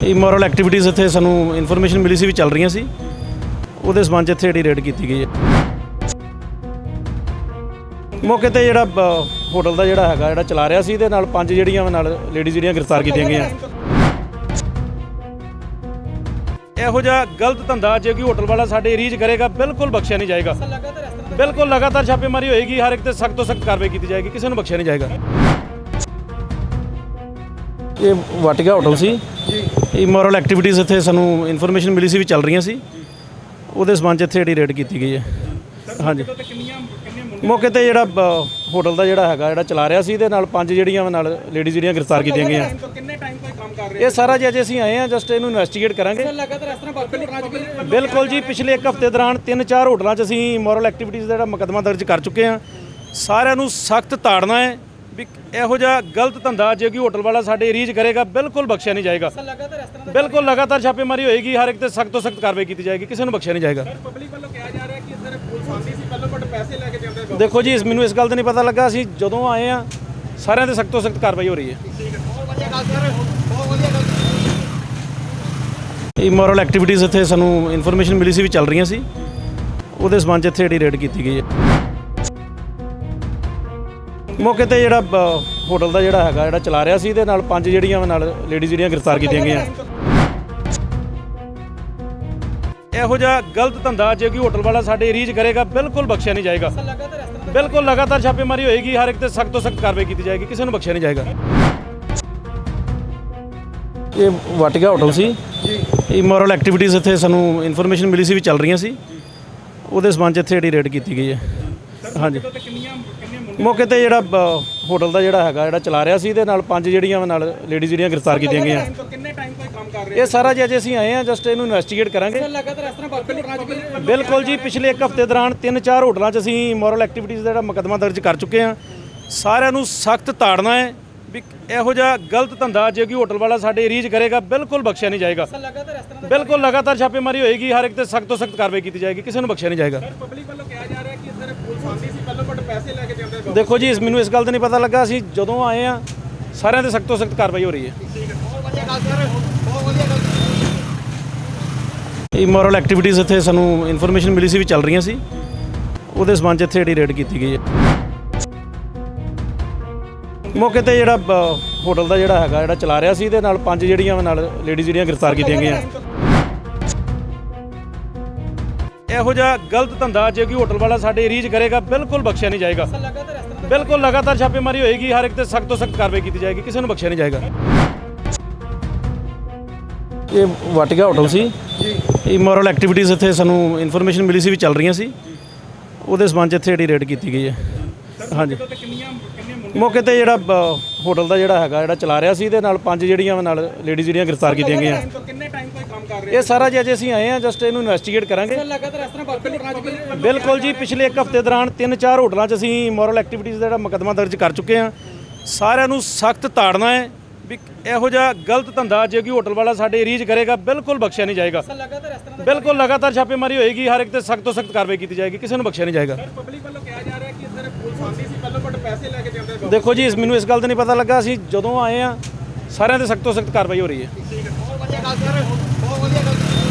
Immoral activities ਇੱਥੇ ਸਾਨੂੰ information ਮਿਲੀ ਸੀ ਵੀ ਚੱਲ ਰਹੀਆਂ ਸੀ। ਉਹਦੇ ਸਬੰਧ 'ਚ ਇੱਥੇ ਜਿਹੜੀ ਰੇਡ ਕੀਤੀ ਗਈ ਹੈ। ਮੌਕੇ ਤੇ ਜਿਹੜਾ ਹੋਟਲ ਦਾ ਜਿਹੜਾ ਹੈਗਾ, ਜਿਹੜਾ ਚਲਾ ਰਿਹਾ ਸੀ, ਇਹਦੇ ਨਾਲ ਪੰਜ ਜਿਹੜੀਆਂ ਨਾਲ ਲੇਡੀਜ਼ ਜਿਹੜੀਆਂ ਗ੍ਰਿਫਤਾਰ ਕੀਤੀਆਂ ਗਈਆਂ। ਇਹੋ ਜਿਹਾ ਗਲਤ ਧੰਦਾ ਜੇ ਕੋਈ ਹੋਟਲ ਵਾਲਾ ਸਾਡੇ ਏਰੀਆ 'ਚ ਕਰੇਗਾ, ਬਿਲਕੁਲ ਬਖਸ਼ਿਆ ਨਹੀਂ ਜਾਏਗਾ। ਬਿਲਕੁਲ ਲਗਾਤਾਰ ਛਾਪੇਮਾਰੀ ਹੋਏਗੀ, ਹਰ ਇੱਕ ਤੇ ਸਖਤ ਤੋਂ ਸਖਤ ਕਾਰਵਾਈ ਕੀਤੀ ਜਾਏਗੀ, ਕਿਸੇ ਨੂੰ ਬਖਸ਼ਿਆ ਨਹੀਂ ਜਾਏਗਾ। ਇਹ ਵਾਟਿਕਾ ਹੋਟਲ ਸੀ। ਇਮੋਰਲ ਐਕਟੀਵਿਟੀਜ਼ ਇੱਥੇ ਸਾਨੂੰ ਇਨਫੋਰਮੇਸ਼ਨ ਮਿਲੀ ਸੀ ਵੀ ਚੱਲ ਰਹੀਆਂ ਸੀ। ਉਹਦੇ ਸਬੰਧ ਇੱਥੇ ਜਿਹੜੀ ਰੇਡ ਕੀਤੀ ਗਈ ਹੈ। ਹਾਂਜੀ। ਮੌਕੇ ਤੇ ਜਿਹੜਾ ਹੋਟਲ ਦਾ ਜਿਹੜਾ ਹੈਗਾ ਜਿਹੜਾ ਚਲਾ ਰਿਹਾ ਸੀ ਇਹਦੇ ਨਾਲ ਪੰਜ ਜਿਹੜੀਆਂ ਨਾਲ ਲੇਡੀਜ਼ ਜਿਹੜੀਆਂ ਗ੍ਰਿਫਤਾਰ ਕੀਤੀਆਂ ਗਈਆਂ। ਕਿੰਨੇ ਟਾਈਮ ਤੋਂ ਇਹ ਕੰਮ ਕਰ ਰਹੇ ਇਹ ਸਾਰਾ ਜੀ ਅੱਜ ਅਸੀਂ ਆਏ ਆ ਜਸਟ ਇਹਨੂੰ ਇਨਵੈਸਟੀਗੇਟ ਕਰਾਂਗੇ। ਬਿਲਕੁਲ ਜੀ ਪਿਛਲੇ ਇੱਕ ਹਫ਼ਤੇ ਦੌਰਾਨ ਤਿੰਨ ਚਾਰ ਹੋਟਲਾਂ 'ਚ ਅਸੀਂ ਮੋਰਲ ਐਕਟੀਵਿਟੀਜ਼ ਦਾ ਜਿਹੜਾ ਮੁਕੱਦਮਾ ਦਰਜ ਕਰ ਚੁੱਕੇ ਹਾਂ। ਸਾਰਿਆਂ ਨੂੰ ਸਖਤ ਤਾੜਨਾ ਹੈ। ਵੀ ਇਹੋ ਜਿਹਾ ਗਲਤ ਧੰਦਾ ਜੇ ਕੋਈ ਹੋਟਲ ਵਾਲਾ ਸਾਡੇ ਏਰੀਆ 'ਚ ਕਰੇਗਾ ਬਿਲਕੁਲ ਬਖਸ਼ਿਆ ਨਹੀਂ ਜਾਏਗਾ। ਲਗਾਤਾਰ ਇਸ ਤਰ੍ਹਾਂ ਬਿਲਕੁਲ ਲਗਾਤਾਰ ਛਾਪੇਮਾਰੀ ਹੋਏਗੀ ਹਰ ਇੱਕ ਤੇ ਸਖਤ ਤੋਂ ਸਖਤ ਕਾਰਵਾਈ ਕੀਤੀ ਜਾਏਗੀ ਕਿਸੇ ਨੂੰ ਬਖਸ਼ਿਆ ਨਹੀਂ ਜਾਏਗਾ। ਪਬਲਿਕ ਵੱਲੋਂ ਕਿਹਾ ਜਾ ਰਿਹਾ ਕਿ ਇੱਧਰ ਪੁਲਿਸ ਆਉਂਦੀ ਸੀ ਪਹਿਲਾਂ ਬਟ ਪੈਸੇ ਲੈ ਕੇ ਜਾਂਦੇ ਸੀ ਦੇਖੋ ਜੀ ਇਸ ਮੈਨੂੰ ਇਸ ਗੱਲ ਦਾ ਨਹੀਂ ਪਤਾ ਲੱਗਾ ਅਸੀਂ ਜਦੋਂ ਆਏ ਆ ਸਾਰਿਆਂ ਤੇ ਸਖਤ ਤੋਂ ਸਖਤ ਕਾਰਵਾਈ ਹੋ ਰਹੀ ਹੈ। ਇਮੋਰਲ ਐਕਟੀਵਿਟੀਜ਼ ਇੱਥੇ ਸਾਨੂੰ ਇਨਫੋਰਮੇਸ਼ਨ ਮਿਲੀ ਸੀ ਵੀ ਚੱਲ ਰਹੀਆਂ ਸੀ। ਉਹਦੇ ਸਬੰਧ ਇੱਥੇ ਜਿਹੜੀ ਰੇਡ ਕੀਤੀ ਗਈ ਹੈ। ਮੌਕੇ ਤੇ ਜਿਹੜਾ ਹੋਟਲ ਦਾ ਜਿਹੜਾ ਹੈਗਾ ਜਿਹੜਾ ਚਲਾ ਰਿਹਾ ਸੀ ਇਹਦੇ ਨਾਲ ਪੰਜ ਜਿਹੜੀਆਂ ਨਾਲ ਲੇਡੀਜ਼ ਜਿਹੜੀਆਂ ਗ੍ਰਿਫਤਾਰ ਕੀਤੀਆਂ ਗਈਆਂ। ਇਹੋ ਜਿਹਾ ਗਲਤ ਧੰਦਾ ਜੇ ਕੋਈ ਹੋਟਲ ਵਾਲਾ ਸਾਡੇ ਏਰੀਆ 'ਚ ਕਰੇਗਾ ਬਿਲਕੁਲ ਬਖਸ਼ਿਆ ਨਹੀਂ ਜਾਏਗਾ। ਬਿਲਕੁਲ ਲਗਾਤਾਰ ਛਾਪੇਮਾਰੀ ਹੋਏਗੀ ਹਰ ਇੱਕ ਤੇ ਸਖਤ ਤੋਂ ਸਖਤ ਕਾਰਵਾਈ ਕੀਤੀ ਜਾਏਗੀ ਕਿਸੇ ਨੂੰ ਬਖਸ਼ਿਆ ਨਹੀਂ ਜਾਏਗਾ। ਇਹ ਵਾਟਿਕਾ ਹੋਟਲ ਸੀ। ਇਮੋਰਲ ਐਕਟੀਵਿਟੀਜ਼ ਇੱਥੇ ਸਾਨੂੰ ਇਨਫੋਰਮੇਸ਼ਨ ਮਿਲੀ ਸੀ ਵੀ ਚੱਲ ਰਹੀਆਂ ਸੀ। ਉਹਦੇ ਸਬੰਧ ਇੱਥੇ ਜਿਹੜੀ ਰੇਡ ਕੀਤੀ ਗਈ ਹੈ। ਹਾਂਜੀ। ਮੌਕੇ ਤੇ ਜਿਹੜਾ ਹੋਟਲ ਦਾ ਜਿਹੜਾ ਹੈਗਾ ਜਿਹੜਾ ਚਲਾ ਰਿਹਾ ਸੀ ਇਹਦੇ ਨਾਲ ਪੰਜ ਜਿਹੜੀਆਂ ਨਾਲ ਲੇਡੀਜ਼ ਜਿਹੜੀਆਂ ਗ੍ਰਿਫਤਾਰ ਕੀਤੀਆਂ ਗਈਆਂ। ਤੋਂ ਕਿੰਨੇ ਟਾਈਮ ਤੋਂ ਇਹ ਕੰਮ ਕਰ ਰਹੇ ਇਹ ਸਾਰਾ ਜੀ ਅੱਜ ਅਸੀਂ ਆਏ ਆ ਜਸਟ ਇਹਨੂੰ ਇਨਵੈਸਟੀਗੇਟ ਕਰਾਂਗੇ। ਬਿਲਕੁਲ ਜੀ ਪਿਛਲੇ ਇੱਕ ਹਫ਼ਤੇ ਦੌਰਾਨ ਤਿੰਨ ਚਾਰ ਹੋਟਲਾਂ 'ਚ ਅਸੀਂ ਮੋਰਲ ਐਕਟੀਵਿਟੀਜ਼ ਦਾ ਜਿਹੜਾ ਮੁਕੱਦਮਾ ਦਰਜ ਕਰ ਚੁੱਕੇ ਹਾਂ। ਸਾਰਿਆਂ ਨੂੰ ਸਖਤ ਤਾੜਨਾ ਹੈ ਵੀ ਇਹੋ ਜਿਹਾ ਗਲਤ ਧੰਦਾ ਜੇ ਕੋਈ ਹੋਟਲ ਵਾਲਾ ਸਾਡੇ ਏਰੀਆ 'ਚ ਕਰੇਗਾ ਬਿਲਕੁਲ ਬਖਸ਼ਿਆ ਨਹੀਂ ਜਾਏਗਾ। ਬਿਲਕੁਲ ਲਗਾਤਾਰ ਛਾਪੇਮਾਰੀ ਹੋਏਗੀ ਹਰ ਇੱਕ ਤੇ ਸਖਤ ਤੋਂ ਸਖਤ ਕਾਰਵਾਈ ਕੀਤੀ ਜਾਏਗੀ ਕਿਸੇ ਨੂੰ ਬਖਸ਼ਿਆ ਨਹੀਂ ਜਾਏਗਾ। ਪਬਲਿਕ ਵੱਲੋਂ ਕਿਹਾ ਜਾ ਰਿਹਾ ਕਿ ਦੇਖੋ ਜੀ ਇਸ ਮੈਨੂੰ ਇਸ ਗੱਲ ਦਾ ਨਹੀਂ ਪਤਾ ਲੱਗਾ ਅਸੀਂ ਜਦੋਂ ਆਏ ਆ ਸਾਰਿਆਂ ਤੇ ਸਖਤ ਤੋਂ ਸਖਤ ਕਾਰਵਾਈ ਹੋ ਰਹੀ ਹੈ। ਇਮੋਰਲ ਐਕਟੀਵਿਟੀਜ਼ ਇੱਥੇ ਸਾਨੂੰ ਇਨਫੋਰਮੇਸ਼ਨ ਮਿਲੀ ਸੀ ਵੀ ਚੱਲ ਰਹੀਆਂ ਸੀ। ਉਹਦੇ ਸਬੰਧ ਇੱਥੇ ਜਿਹੜੀ ਰੇਡ ਕੀਤੀ ਗਈ ਹੈ। ਮੌਕੇ ਤੇ ਜਿਹੜਾ ਹੋਟਲ ਦਾ ਜਿਹੜਾ ਹੈਗਾ ਜਿਹੜਾ ਚਲਾ ਰਿਹਾ ਸੀ ਇਹਦੇ ਨਾਲ ਪੰਜ ਜਿਹੜੀਆਂ ਨਾਲ ਲੇਡੀਜ਼ ਜਿਹੜੀਆਂ ਗ੍ਰਿਫਤਾਰ ਕੀਤੀਆਂ ਗਈਆਂ। ਇਹੋ ਜਿਹਾ ਗਲਤ ਧੰਦਾ ਜੇ ਕੋਈ ਹੋਟਲ ਵਾਲਾ ਸਾਡੇ ਏਰੀਆ 'ਚ ਕਰੇਗਾ ਬਿਲਕੁਲ ਬਖਸ਼ਿਆ ਨਹੀਂ ਜਾਏਗਾ। ਬਿਲਕੁਲ ਲਗਾਤਾਰ ਛਾਪੇਮਾਰੀ ਹੋਏਗੀ ਹਰ ਇੱਕ ਤੇ ਸਖਤ ਤੋਂ ਸਖਤ ਕਾਰਵਾਈ ਕੀਤੀ ਜਾਏਗੀ ਕਿਸੇ ਨੂੰ ਬਖਸ਼ਿਆ ਨਹੀਂ ਜਾਏਗਾ। ਇਹ ਵਾਟਿਕਾ ਹੋਟਲ ਸੀ। ਇਮੋਰਲ ਐਕਟੀਵਿਟੀਜ਼ ਇੱਥੇ ਸਾਨੂੰ ਇਨਫੋਰਮੇਸ਼ਨ ਮਿਲੀ ਸੀ ਵੀ ਚੱਲ ਰਹੀਆਂ ਸੀ। ਉਹਦੇ ਸਬੰਧ 'ਚ ਇੱਥੇ ਜਿਹੜੀ ਰੇਡ ਕੀਤੀ ਗਈ ਹੈ। ਹਾਂਜੀ। ਤੇ ਕਿੰਨੀਆਂ ਕਿੰਨੇ ਮੁੰਡੇ ਮੌਕੇ ਤੇ ਜਿਹੜਾ ਹੋਟਲ ਦਾ ਜਿਹੜਾ ਹੈਗਾ ਜਿਹੜਾ ਚਲਾ ਰਿਹਾ ਸੀ ਇਹਦੇ ਨਾਲ ਪੰਜ ਜਿਹੜੀਆਂ ਨਾਲ ਲੇਡੀਜ਼ ਜਿਹੜੀਆਂ ਗ੍ਰਿਫਤਾਰ ਕੀਤੀਆਂ ਗਈਆਂ। ਤੋਂ ਕਿੰਨੇ ਟਾਈਮ ਤੋਂ ਇਹ ਸਾਰਾ ਜੀ ਅੱਜ ਅਸੀਂ ਆਏ ਆ ਜਸਟ ਇਹਨੂੰ ਇਨਵੈਸਟੀਗੇਟ ਕਰਾਂਗੇ। ਲਗਾਤਾਰ ਇਸ ਤਰ੍ਹਾਂ ਬਿਲਕੁਲ ਜੀ ਪਿਛਲੇ ਇੱਕ ਹਫ਼ਤੇ ਦੌਰਾਨ ਤਿੰਨ ਚਾਰ ਹੋਟਲਾਂ 'ਚ ਅਸੀਂ ਮੋਰਲ ਐਕਟੀਵਿਟੀਜ਼ ਦਾ ਜਿਹੜਾ ਮੁਕੱਦਮਾ ਦਰਜ ਕਰ ਚੁੱਕੇ ਹਾਂ। ਸਾਰਿਆਂ ਨੂੰ ਸਖਤ ਤਾੜਨਾ ਹੈ ਵੀ ਇਹੋ ਜਿਹਾ ਗਲਤ ਧੰਦਾ ਜੇ ਕੋਈ ਹੋਟਲ ਵਾਲਾ ਸਾਡੇ ਏਰੀਆ 'ਚ ਕਰੇਗਾ ਬਿਲਕੁਲ ਬਖਸ਼ਿਆ ਨਹੀਂ ਜਾਏਗਾ। ਲਗਾਤਾਰ ਇਸ ਤਰ੍ਹਾਂ ਬਿਲਕੁਲ ਲਗਾਤਾਰ ਛਾਪੇਮਾਰੀ ਹੋਏਗੀ ਹਰ ਇੱਕ ਤੇ ਸਖਤ ਤੋਂ ਸਖਤ ਕਾਰਵਾਈ ਕੀਤੀ ਜਾਏਗੀ ਕਿਸੇ ਨੂੰ ਬਖਸ਼ਿਆ ਨਹੀਂ ਜਾਏਗਾ। ਪਬਲਿਕ ਵੱਲੋਂ ਕਿਹਾ ਜਾ ਰਿਹਾ ਕਿ ਇੱਧਰ ਪੁਲਿਸ ਆਉਂਦੀ ਸੀ ਪਹਿਲਾਂ ਬਟ ਪੈਸੇ ਲੈ ਕੇ ਜਾਂਦੇ ਸੀ ਦੇਖੋ ਜੀ ਇਸ ਮੈਨੂੰ ਇਸ ਗੱਲ ਦਾ ਨਹੀਂ ਪਤਾ ਲੱਗਾ ਅਸੀਂ ਜਦੋਂ ਆਏ ਆ ਸਾਰਿਆਂ ਤੇ ਸਖਤ ਤੋਂ ਸਖਤ ਕਾਰਵਾਈ ਹੋ ਰਹੀ ਹੈ। 盛り上がって